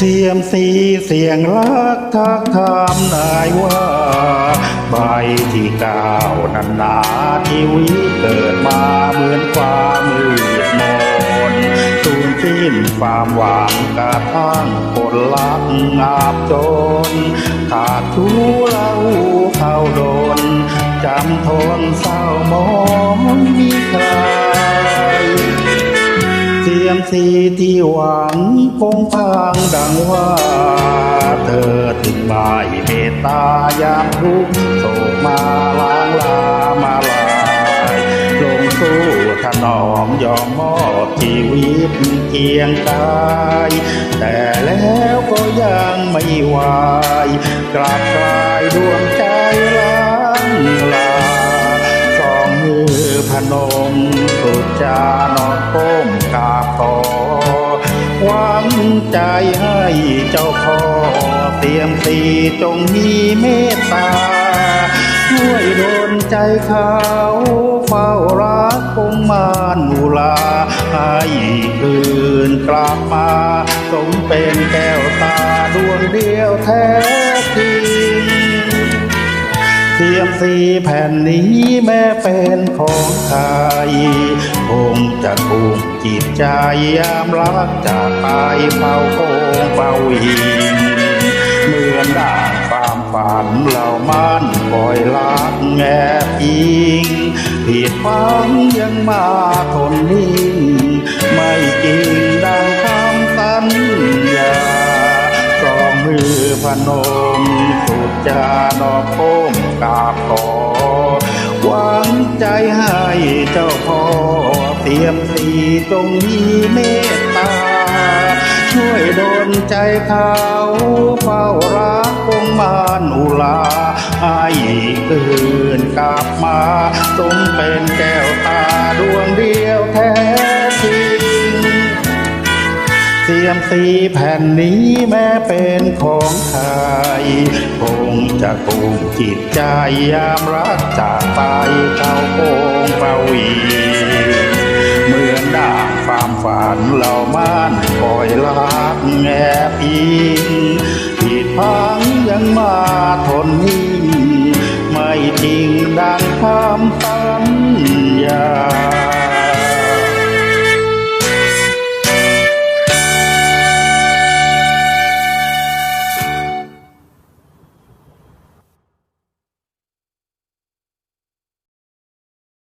เสียมสีเสียงรักทักทามนายว่าใบที่เก้านันนาชีวิตเกิดมาเหมือนความมืดมนสูญสิ้นความหวังกระทั่งคนรักอาบจนขาดทุเลาเข้าโดนจำทนเศร้ามองมีใคร ยมสีที่หวังคงพังดังว่า เธอถึงไม่เมตตายามทุกโศกมาล้างลามาลายลงสู้ถนอมยอมมอบชีวิตเคียงกายแต่แล้วก็ยังไม่ไหวกลับกลายดวง นมสุจานอก้มกาบขอหวังใจให้เจ้าพ่อเตรียมสีจงมีเมตตาช่วยโดนใจเขาเฝ้ารักคงมานอุลาให้คืนกลับมาสมเป็นแก้วตาดวงเดียวแท้ สีแผ่นนี้แม้เป็นของใครคงจะกุมจิตใจยามรักจากไปเฝ้าโคงเฝ้าหิงเหมือนด่างความฝันเรามันปล่อยลักแงพิงผิดฟังยังมาทนนิ่งไม่จริงดังคำสัญญาสองมือพนม สุดจานอบโค้มกราบขอหวังใจให้เจ้าพ่อเตรียมสีจงมีเมตตา ช่วยโดลใจเขาเฝ้ารักคงมานอุลาให้คืนกลับมาสมเป็นแก้วตา สีแผ่นนี้แม้เป็นของใครคงจะกุมจิตใจยามรักจากไปเข้าคงเฝ้าวีเหมือนด่างความฝันเรามันปล่อยลักแงพิงผิดพังยังมาทนนิ่งไม่จริง